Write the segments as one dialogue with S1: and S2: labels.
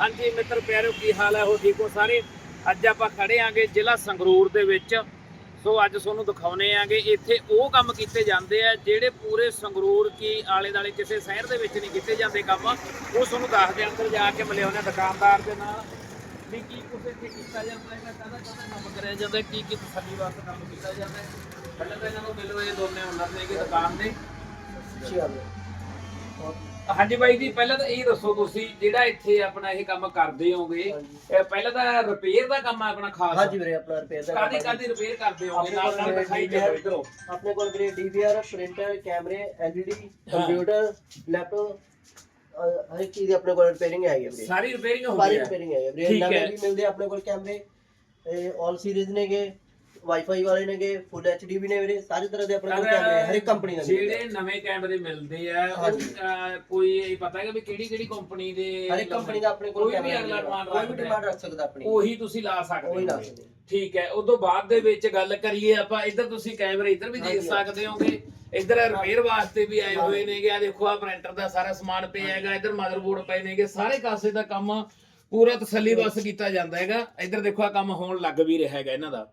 S1: ਹਾਂਜੀ ਮਿੱਤਰ ਪਿਆਰਿਓ, ਕੀ ਹਾਲ ਹੈ? ਹੋ ਠੀਕ ਹੋ ਸਾਰੇ? ਅੱਜ ਆਪਾਂ ਖੜੇ ਆਂਗੇ ਜ਼ਿਲ੍ਹਾ ਸੰਗਰੂਰ ਦੇ ਵਿੱਚ। ਸੋ ਅੱਜ ਤੁਹਾਨੂੰ ਦਿਖਾਉਨੇ ਆਂਗੇ, ਇੱਥੇ ਉਹ ਕੰਮ ਕੀਤੇ ਜਾਂਦੇ ਆ ਜਿਹੜੇ ਪੂਰੇ ਸੰਗਰੂਰ ਕੀ ਆਲੇ ਦਾਲੇ ਕਿਸੇ ਸ਼ਹਿਰ ਦੇ ਵਿੱਚ ਨਹੀਂ ਕੀਤੇ ਜਾਂਦੇ ਕੰਮ। ਉਹ ਤੁਹਾਨੂੰ ਦੱਸਦੇ ਅੰਦਰ ਜਾ ਕੇ ਮਿਲੇ ਉਹਨੇ ਦੁਕਾਨਦਾਰ ਦੇ ਨਾਲ। ਵੀ ਕੀ ਕੁਛ ਇੱਥੇ ਕੀਤਾ ਜਾਂਦਾ ਹੈ ਕਾਹਦਾ ਕਾਹਦਾ ਕੰਮ ਕਰਿਆ ਜਾਂਦਾ ਕੀ ਕੀ ਤਸੱਲੀ ਵਾਸਤੇ ਕੰਮ ਕੀਤਾ ਜਾਂਦਾ ਹੈ। ਪਹਿਲਾਂ ਤਾਂ ਇਹਨਾਂ ਨੂੰ ਮਿਲੋ, ਇਹ ਦੋਨੇ ਹੁਨਰ ਨੇ ਕਿ ਦੁਕਾਨ ਦੇ। ਹਾਂਜੀ ਬਾਈ ਜੀ ਪਹਿਲਾਂ ਤਾਂ ਇਹ ਦੱਸੋ ਤੁਸੀਂ ਜਿਹੜਾ ਇੱਥੇ ਆਪਣਾ ਇਹ ਕੰਮ ਕਰਦੇ ਹੋਗੇ ਇਹ ਪਹਿਲਾਂ ਤਾਂ ਰਿਪੇਅਰ ਦਾ ਕੰਮ ਆ ਆਪਣਾ ਖਾਸ?
S2: ਹਾਂਜੀ ਵੀਰੇ ਆਪਣਾ ਰਿਪੇਅਰ ਦਾ
S1: ਕਾਦੀ। ਕਾਦੀ ਰਿਪੇਅਰ ਕਰਦੇ ਹੋਗੇ ਨਾਲ ਨਾਲ ਦਿਖਾਈ ਚੱਲੋ ਇਧਰੋਂ।
S2: ਆਪਣੇ ਕੋਲ ਵੀਰੇ ਡੀਵੀਆਰ ਪ੍ਰਿੰਟਰ ਕੈਮਰੇ ਐਲਈਡੀ ਕੰਪਿਊਟਰ ਲੈਪਟਾਪ ਹਰ ਚੀਜ਼ ਦੀ ਆਪਣੇ ਕੋਲ ਰਿਪੇਅਰਿੰਗ ਹੈਗੀ ਹੈ ਵੀਰੇ।
S1: ਸਾਰੀ ਰਿਪੇਅਰਿੰਗ ਹੋ
S2: ਸਾਰੀ
S1: ਗਈ ਹੈ।
S2: ਰਿਪੇਅਰਿੰਗ ਹੈ ਵੀਰੇ। ਨਵੇਂ। ਵੀ ਮਿਲਦੇ ਆਪਣੇ ਕੋਲ ਕੈਮਰੇ ਆਲ ਸੀਰੀਜ਼ ਨੇਗੇ। ਵਾਈਫਾਈ ਵਾਲੇ ਨੇਗੇ ਫੁੱਲ ਐਚਡੀ ਵੀ ਨੇ ਵੀਰੇ ਸਾਰੇ ਤਰ੍ਹਾਂ ਦੇ ਆਪਣੇ ਕੋਲ ਕੈਮਰੇ ਹਰ ਇੱਕ ਕੰਪਨੀ ਦਾ ਮਿਲਦਾ
S1: ਜਿਹੜੇ ਨਵੇਂ ਕੈਮਰੇ ਮਿਲਦੇ ਆ ਉਹ,
S2: ਹਾਂਜੀ।
S1: ਅਹ, ਕੋਈ ਇਹ ਪਤਾ ਹੈ ਕਿ ਕਿਹੜੀ ਕਿਹੜੀ ਕੰਪਨੀ ਦੇ
S2: ਹਰ ਇੱਕ ਕੰਪਨੀ ਦਾ ਆਪਣੇ ਕੋਲ
S1: ਕੋਈ ਵੀ
S2: ਕੈਮਰਾ
S1: ਅਗਲਾ demand
S2: ਕੋਈ ਵੀ
S1: ਰੱਖਦਾ। ਹੈ।
S2: ਡਿਮਾਂਡ ਰੱਖ ਸਕਦਾ ਆਪਣੀ।
S1: ਉਹੀ ਤੁਸੀਂ ਲਾ ਸਕਦੇ
S2: ਲਾ। ਸਕਦੇ।
S1: ਠੀਕ ਹੈ ਉਦੋਂ ਬਾਅਦ ਦੇ ਵਿੱਚ ਗੱਲ ਕਰੀਏ ਆਪਾਂ ਇੱਧਰ ਤੁਸੀਂ ਕੈਮਰੇ ਇੱਧਰ ਵੀ ਦੇਖ
S2: ਹਾਂਜੀ।
S1: ਸਕਦੇ ਹੋਗੇ। ਇੱਧਰ ਰਿਪੇਅਰ ਵਾਸਤੇ ਵੀ ਆਏ ਹੋਏ ਨੇਗੇ। ਆ ਦੇਖੋ ਆ ਪ੍ਰਿੰਟਰ ਦਾ ਸਾਰਾ ਸਮਾਨ ਪਿਆ ਹੈਗਾ ਇੱਧਰ ਮਦਰਬੋਰਡ ਪਏ ਨੇਗੇ। ਸਾਰੇ ਕਾਸੇ ਦਾ ਕੰਮ ਪੂਰਾ ਤਸੱਲੀ ਬਸ ਕੀਤਾ ਜਾਂਦਾ ਹੈਗਾ। ਇੱਧਰ ਦੇਖੋ ਆ ਕੰਮ ਹੋਣ ਲੱਗ ਵੀ ਰਿਹਾ ਹੈਗਾ ਇਹਨਾਂ ਦਾ।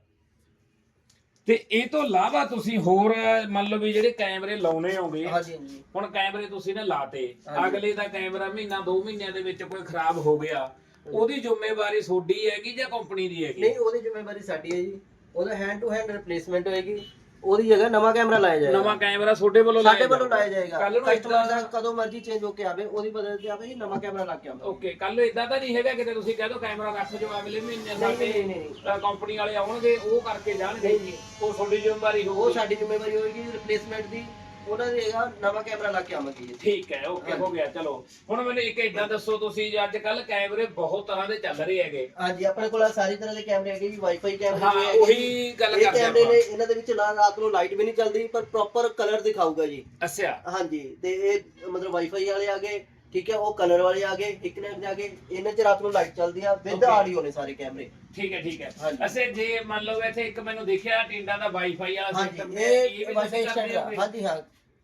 S1: ਤੇ ਇਹ ਤੋਂ ਇਲਾਵਾ ਤੁਸੀਂ ਹੋਰ ਮੰਨ ਲਓ ਵੀ ਜਿਹੜੇ ਕੈਮਰੇ ਲਾਉਣੇ ਹੋਗੇ
S2: ਹਾਂਜੀ ਹਾਂਜੀ।
S1: ਹੁਣ ਕੈਮਰੇ ਤੁਸੀਂ ਨੇ ਲਾਤੇ। ਅਗਲੇ ਦਾ ਕੈਮਰਾ ਮਹੀਨਾ ਦੋ ਮਹੀਨਿਆਂ ਦੇ ਵਿੱਚ ਕੋਈ ਖਰਾਬ ਹੋ ਗਿਆ ਉਹਦੀ ਜ਼ਿੰਮੇਵਾਰੀ ਤੁਹਾਡੀ ਹੈਗੀ ਜਾਂ ਕੰਪਨੀ ਦੀ ਹੈਗੀ?
S2: ਨਹੀਂ ਉਹਦੀ ਜ਼ਿੰਮੇਵਾਰੀ ਸਾਡੀ ਹੈ ਜੀ। ਉਹਦਾ ਹੈਂਡ ਟੂ ਹੈਂਡ ਰਿਪਲੇਸਮੈਂਟ ਹੋਏਗੀ। ਉਹਦੀ ਜਗ੍ਹਾ ਨਵਾਂ ਕੈਮਰਾ ਲਾਇਆ ਜਾਏਗਾ।
S1: ਨਵਾਂ ਕੈਮਰਾ ਤੁਹਾਡੇ ਵੱਲੋਂ
S2: ਸਾਡੇ ਵੱਲੋਂ ਲਾਇਆ ਜਾਏਗਾ।
S1: ਕੱਲ ਨੂੰ
S2: ਕਸਟਮਰ ਦਾ ਕਦੋਂ ਮਰਜ਼ੀ ਚੇਂਜ ਹੋ ਕੇ ਆਵੇ ਉਹਦੀ ਬਦਲ ਤੇ ਆਵੇ ਨਵਾਂ ਕੈਮਰਾ ਲਾ ਕੇ ਆਵੇ
S1: ਓਕੇ ਕੱਲ ਇਦਾਂ ਤਾਂ ਨਹੀਂ ਹੈਗਾ ਕਿਤੇ ਤੁਸੀਂ ਕਹਿ ਦੋ ਕੈਮਰਾ ਰੱਖ ਜੋ ਅਗਲੇ ਮਹੀਨੇ ਸਾਡੇ
S2: ਨਹੀਂ, ਨਹੀਂ, ਨਹੀਂ।
S1: ਕੰਪਨੀ ਵਾਲੇ ਆਉਣਗੇ ਉਹ ਕਰਕੇ ਜਾਣਗੇ। ਉਹ ਤੁਹਾਡੀ ਜ਼ਿੰਮੇਵਾਰੀ
S2: ਉਹ
S1: ਹੋਊਗੀ।
S2: ਸਾਡੀ ਜ਼ਿੰਮੇਵਾਰੀ ਹੋਏਗੀ ਰਿਪਲੇਸਮੈਂਟ ਦੀ। ਉਹਨਾਂ ਦੀ ਹੈਗਾ ਨਵਾਂ ਕੈਮਰਾ ਲਾ ਕੇ ਆਵਾਂਗੇ ਜੀ।
S1: ਠੀਕ ਹੈ ਓਕੇ ਹੋ ਗਿਆ ਚਲੋ। ਹੁਣ ਮੈਨੂੰ ਇੱਕ ਇਦਾਂ ਦੱਸੋ ਤੁਸੀਂ ਅੱਜ ਕੱਲ ਕੈਮਰੇ ਬਹੁਤ ਤਰ੍ਹਾਂ ਦੇ ਚੱਲ ਰਹੇ ਹੈਗੇ।
S2: ਹਾਂਜੀ ਆਪਣੇ ਕੋਲ ਆਹ ਸਾਰੀ ਤਰ੍ਹਾਂ ਦੇ ਕੈਮਰੇ ਹੈਗੇ ਜੀ ਵਾਈਫਾਈ ਕੈਮਰੇ
S1: ਹਾਂ
S2: ਵੀ ਹੈਗੇ
S1: ਉਹੀ ਗੱਲ
S2: ਇਹ
S1: ਕਰਦੇ
S2: ਕੈਮਰੇ ਨੇ
S1: ਆਪਾਂ
S2: ਇਹਨਾਂ ਦੇ ਵਿੱਚ ਲਾ- ਰਾਤ ਨੂੰ ਲਾਈਟ ਵੀ ਨਹੀਂ ਚੱਲਦੀ ਪਰ ਪ੍ਰੋਪਰ ਕਲਰ ਦਿਖਾਊਗਾ ਜੀ।
S1: ਅੱਛਾ।
S2: ਹਾਂਜੀ ਤੇ ਇਹ ਮਤਲਬ ਵਾਈਫਾਈ ਵਾਲੇ ਆ ਗਏ ਠੀਕ ਹੈ ਉਹ ਕਲਰ ਵਾਲੇ ਆ ਗਏ ਇੱਕ ਨੇ ਆ ਗਏ ਇਹਨਾਂ 'ਚ ਰਾਤ ਨੂੰ ਲਾਈਟ ਚੱਲਦੀ ਆ ਵਿਦ
S1: Okay.
S2: ਆਡੀਓ ਨੇ ਸਾਰੇ ਕੈਮਰੇ
S1: ਠੀਕ ਹੈ ਠੀਕ ਹੈ
S2: ਹਾਂਜੀ।
S1: ਅਸੇ ਜੇ ਮੰਨ ਲਓ ਇੱਥੇ ਇੱਕ ਮੈਨੂੰ ਦੇਖਿਆ ਟਿੰਡਾ ਦਾ ਵਾਈਫਾਈ ਵਾਲਾ
S2: ਹਾਂਜੀ
S1: ਸਿਸਟਮ
S2: ਇਹ ਵਾਈਫਾਈ ਸਟੈਂਡ ਹਾਂਜੀ ਹਾਂ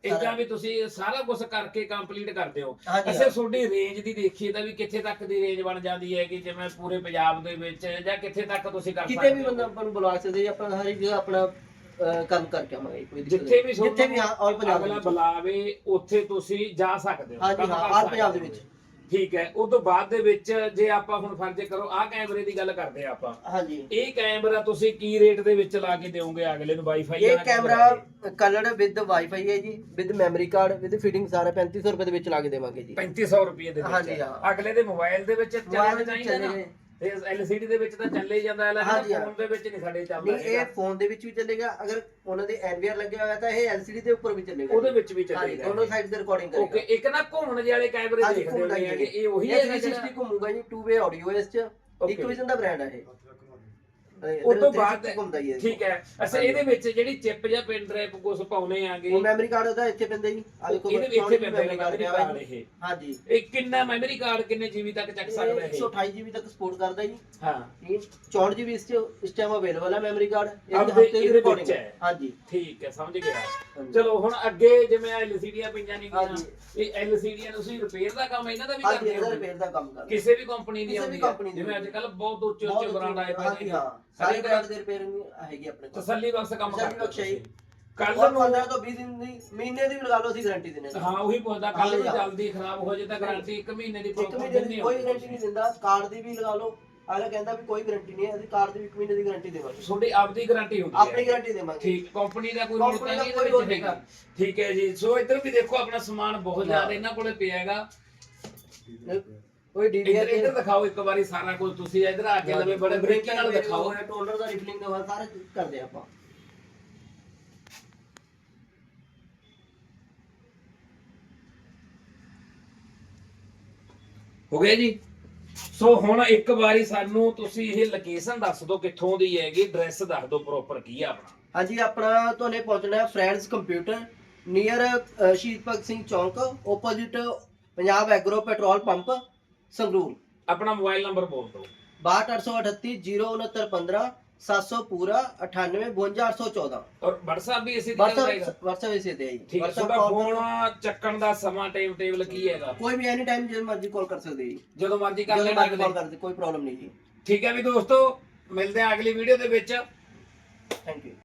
S1: ਇਦਾਂ ਵੀ ਤੁਸੀਂ ਸਾਰਾ ਕੁਝ ਕਰਕੇ ਕੰਪਲੀਟ ਕਰਦੇ ਹੋ
S2: ਹਾਂਜੀ,
S1: ਅਸੇ
S2: ਹਾਂ।
S1: ਤੁਹਾਡੀ ਰੇਂਜ ਦੀ ਦੇਖੀਏ ਤਾਂ ਵੀ ਕਿੱਥੇ ਤੱਕ ਦੀ ਰੇਂਜ ਬਣ ਜਾਂਦੀ ਹੈ ਕਿ ਜਿਵੇਂ ਪੂਰੇ ਪੰਜਾਬ ਦੇ ਵਿੱਚ ਜਾਂ ਕਿੱਥੇ ਤੱਕ ਤੁਸੀਂ ਕਰ ਸਕਦੇ
S2: ਕਿਤੇ ਵੀ? ਬੰਦਾ ਆਪਾਂ ਨੂੰ ਬੁਲਾ ਸਕਦੇ ਜੀ ਆਪਾਂ ਹਰ ਇੱਕ ਜਗ੍ਹਾ ਆਪਣਾ ਅਹ, ਕੰਮ ਕਰਕੇ ਆਵਾਂਗੇ ਕੋਈ ਦਿੱਕਤ
S1: ਜਿੱਥੇ ਵੀ।
S2: ਜਿੱਥੇ ਵੀ ਹਾਂ ਆਲ ਪੰਜਾਬ ਦੇ
S1: ਅਗਲਾ
S2: ਵਿੱਚ।
S1: ਬੁਲਾਵੇ ਉੱਥੇ ਤੁਸੀਂ ਜਾ ਸਕਦੇ ਹੋ
S2: ਹਾਂਜੀ ਹਾਂ ਆਲ ਪੰਜਾਬ ਦੇ। ਵਿੱਚ
S1: ਠੀਕ ਹੈ ਉਸ ਤੋਂ ਬਾਅਦ ਦੇ ਵਿੱਚ ਜੇ ਆਪਾਂ ਹੁਣ ਫਰਜ਼ ਕਰੋ ਆਹ ਕੈਮਰੇ ਦੀ ਗੱਲ ਕਰਦੇ ਆ ਆਪਾਂ
S2: ਹਾਂਜੀ
S1: ਇਹ ਕੈਮਰਾ ਤੁਸੀਂ ਕੀ ਰੇਟ ਦੇ ਵਿੱਚ ਲਾ ਕੇ ਦਿਓਗੇ ਅਗਲੇ ਨੂੰ ਵਾਈਫਾਈ
S2: ਇਹ ਕੈਮਰਾ ਕਲਰਡ ਵਿਦ ਵਾਈਫਾਈ ਹੈ ਜੀ with memory card with fitting ਸਾਰਾ 3500 ਰੁਪਏ ਦੇ ਵਿੱਚ ਲਾ ਕੇ ਦੇਵਾਂਗੇ ਜੀ
S1: 3500 ਰੁਪਏ ਦੇ ਵਿੱਚ
S2: ਹਾਂਜੀ, ਹਾਂ।
S1: ਅਗਲੇ ਦੇ ਮੋਬਾਈਲ ਦੇ ਵਿੱਚ ਚੱਲਣਾ
S2: ਮੋਬਾਈਲ
S1: ਚਾਹੀਦਾ ਨਾ। ਤੇ LCD ਦੇ ਵਿੱਚ ਤਾਂ ਚੱਲੇ ਜਾਂਦਾ ਹਾਂ। ਫੋਨ ਦੇ ਵਿੱਚ ਨਹੀਂ ਸਾਡੇ ਚੱਲਦਾ
S2: ਨਹੀਂ ਇਹ। ਫੋਨ ਦੇ ਵਿੱਚ ਵੀ ਚੱਲੇਗਾ ਅਗਰ ਉਹਨਾਂ ਦੇ ਐਨਵੀਆਰ ਲੱਗਿਆ ਹੋਇਆ ਤਾਂ ਇਹ ਐਲਸੀਡੀ ਦੇ ਉੱਪਰ ਵੀ ਚੱਲੇਗਾ
S1: ਉਹਦੇ ਵਿੱਚ ਵੀ ਚੱਲੇਗਾ
S2: ਦੋਨੋਂ ਸਾਈਡ ਤੇ ਰਿਕਾਰਡਿੰਗ
S1: ਓਕੇ
S2: ਕਰੇਗਾ
S1: ਇੱਕ ਨਾ ਘੁੰਮਣ ਜਿਹੇ ਵਾਲੇ ਕੈਮਰੇ ਦੇਖਦੇ ਹੁੰਦੇ ਹੈਗੇ ਇਹ ਉਹੀ ਹੈ
S2: 360 ਘੁੰਮੂਗਾ ਜੀ 2 ਵੇ ਆਡੀਓ ਇਸ ਚ ਇੱਕ
S1: Okay.
S2: ਵਿਜ਼ਨ ਦਾ ਬ੍ਰਾਂਡ ਹੈ ਇਹ
S1: ਉਸ ਤੋਂ ਬਾਅਦ
S2: ਘੁੰਮਦਾ ਹੀ ਹੈ
S1: ਠੀਕ ਹੈ। ਅੱਛਾ ਇਹਦੇ ਵਿੱਚ ਜਿਹੜੀ ਚਿਪ ਜਾਂ ਪਿਨ ਡਰਾਈਵ ਕੁਝ ਪਾਉਨੇ ਆਗੇ।
S2: ਉਹ ਮੈਮਰੀ ਕਾਰਡ ਉਹਦਾ ਇੱਥੇ ਪੈਂਦਾ ਜੀ। ਆ ਦੇਖੋ
S1: ਇਹਦੇ ਵਿੱਚ ਇੱਥੇ ਪੈਂਦਾ ਮੈਮਰੀ ਕਾਰਡ। ਇਹ।
S2: ਹਾਂਜੀ।
S1: ਇਹ ਕਿੰਨਾ ਮੈਮਰੀ ਕਾਰਡ ਕਿੰਨੇ ਜੀਬੀ ਤੱਕ ਚੱਕ ਸਕਦਾ
S2: ਇਹ?
S1: ਇਹ
S2: 128 ਜੀਬੀ ਤੱਕ ਸਪੋਰਟ ਕਰਦਾ ਜੀ।
S1: ਹਾਂ।
S2: ਇਹ 64 ਜੀਬੀ ਇਸ ਇਸ ਟਾਈਮ ਅਵੇਲੇਬਲ ਹੈ ਮੈਮਰੀ ਕਾਰਡ ਇਹ ਹਫ਼ਤੇ ਦੀ ਰਿਕਾਰਡਿੰਗ
S1: ਹੈ।
S2: ਹਾਂਜੀ।
S1: ਠੀਕ ਹੈ ਸਮਝ ਗਿਆ। ਚਲੋ ਹੁਣ ਅੱਗੇ ਜਿਵੇਂ ਐਲਸੀਡੀਆਂ ਪਈਆਂ ਨਹੀਂ
S2: ਹਾਂਜੀ।
S1: ਇਹ ਐਲਸੀਡੀਆਂ ਤੁਸੀਂ ਰਿਪੇਅਰ ਦਾ ਕੰਮ ਇਹਨਾਂ ਦਾ ਵੀ ਕਰਦੇ ਹੋ?
S2: ਰਿਪੇਅਰ ਦਾ ਕੰਮ ਕਰਦਾ
S1: ਕਿਸੇ ਵੀ ਕੰਪਨੀ ਦੀ
S2: ਕਿਸੇ
S1: ਆਉਂਦੀ ਹੈ ਜਿਵੇਂ ਅੱਜ ਕੱਲ ਬਹੁਤ ਉੱਚੇ ਉੱਚੇ ਬ੍ਰਾਂਡ ਆਏ ਪਏ ਨੇ।
S2: ਹਾਂ। ਸਾਰੇ ਬ੍ਰਾਂਡ ਦੇ ਰਿਪੇਅਰਿੰਗ ਹੈਗੀ ਆਪਣੇ ਕੋਲ।
S1: ਤਸੱਲੀ ਬਖਸ਼ ਕੰਮ
S2: ਤਸੱਲੀ
S1: ਕਰਦੇ
S2: ਬਖਸ਼ ਹੈ ਜੀ।
S1: ਕੱਲ
S2: ਔਰ
S1: ਨੂੰ
S2: 15 ਤੋਂ 20 ਦਿਨ ਦੀ ਮਹੀਨੇ ਦੀ ਵੀ ਲਗਾ ਲਓ ਅਸੀਂ ਗਾਰੰਟੀ ਦਿੰਦੇ ਹਾਂ।
S1: ਹਾਂ ਉਹੀ ਪੁੱਛਦਾ ਕੱਲ ਨੂੰ
S2: ਹਾਂਜੀ, ਹਾਂ।
S1: ਜਲਦੀ ਖਰਾਬ ਹੋ ਜੇ ਤਾਂ ਗਾਰੰਟੀ 1 ਮਹੀਨੇ ਦੀ
S2: ਇੱਕ
S1: proper
S2: ਮਹੀਨੇ ਦੀ
S1: ਦਿੰਦੇ
S2: ਕੋਈ। ਗਾਰੰਟੀ ਨਹੀਂ ਦਿੰਦਾ ਕਾਰਡ ਦੀ ਵੀ ਲਗਾ ਲਓ। ਅਗਲਾ ਕਹਿੰਦਾ ਵੀ ਕੋਈ ਗਾਰੰਟੀ ਨਹੀਂ ਹੈ ਅਸੀਂ ਕਾਰਡ ਦੀ ਵੀ ਇੱਕ ਮਹੀਨੇ ਦੀ ਗਾਰੰਟੀ ਦੇਵਾਂਗੇ।
S1: ਤੁਹਾਡੀ ਆਪਦੀ ਗਾਰੰਟੀ ਹੁੰਦੀ
S2: ਆਪਣੀ
S1: ਹੈ
S2: ਗਾਰੰਟੀ ਦੇਵਾਂਗੇ।
S1: ਠੀਕ ਕੰਪਨੀ ਦਾ ਕੋਈ ਰੋਲ
S2: Company
S1: ਤਾਂ
S2: ਦਾ
S1: ਨਹੀਂ
S2: ਕੋਈ
S1: ਇਹਦੇ
S2: ਰੋਲ
S1: ਵਿੱਚ ਹੈਗਾ। ਠੀਕ ਹੈ ਜੀ ਸੋ ਇੱਧਰ ਵੀ ਦੇਖੋ ਆਪਣਾ ਸਮਾਨ ਬਹੁਤ ਜ਼ਿਆਦਾ ਇਹਨਾਂ ਕੋਲੇ ਪਿਆ ਹੈਗਾ।
S2: ਕੋਈ ਡੀਡੀਆਰ
S1: ਇੱਧਰ ਦਿਖਾਓ ਇੱਕ ਵਾਰੀ ਸਾਰਾ ਕੁਝ ਤੁਸੀਂ ਇੱਧਰ ਆ ਕੇ ਲਵੇ ਬੜੇ ਬਰੀਕੀ ਨਾਲ ਦਿਖਾਓ।
S2: ਟੋਲਰ ਦਾ ਰਿਫਲਿੰਗ ਦਾ ਸਾਰਾ ਕਰਦੇ ਆਪਾਂ।
S1: ਹੋ ਗਿਆ ਜੀ? ਸੋ ਹੁਣ ਇੱਕ ਵਾਰੀ ਸਾਨੂੰ ਤੁਸੀਂ ਇਹ ਲੋਕੇਸ਼ਨ ਦੱਸ ਦਿਓ ਕਿੱਥੋਂ ਦੀ ਹੈਗੀ ਐਡਰੈਸ ਦੱਸ ਦਿਓ ਪ੍ਰੋਪਰ ਕੀ ਆ ਆਪਣਾ।
S2: ਹਾਂਜੀ ਆਪਣਾ ਤੁਹਾਨੇ ਪਹੁੰਚਣਾ ਹੈ friends computer near Shaheed Bhagat Singh Chowk opposite Punjab agro petrol pump Sangrur
S1: ਆਪਣਾ ਮੋਬਾਈਲ ਨੰਬਰ ਬੋਲ ਦਿਓ
S2: 62838 06915 700 पूरा 98 52 814
S1: ਔਰ WhatsApp ਵੀ ਇਸੇ ਤੇ ਚੱਲਦਾ ਹੈਗਾ
S2: WhatsApp WhatsApp इसे दे
S1: ਠੀਕ ਹੈ
S2: WhatsApp
S1: ਤੁਹਾਡਾ
S2: call
S1: ਫੋਨ ਚੱਕਣ ਦਾ ਸਮਾਂ ਟਾਈਮ ਟੇਬਲ ਕੀ ਹੈਗਾ
S2: कोई भी एनी टाइम जब मर्जी कॉल कर सकते हैं जी
S1: ਜਦੋਂ ਮਰਜ਼ੀ ਕਰ
S2: जब
S1: ਲੈਣਾ
S2: मर्जी
S1: ਅਗਲੇ
S2: कॉल कर सकते कोई प्रॉब्लम नहीं जी
S1: ਠੀਕ ਹੈ ਵੀ ਦੋਸਤੋ ਮਿਲਦੇ ਆ ਅਗਲੀ ਵੀਡੀਓ ਦੇ ਵਿੱਚ
S2: थैंक यू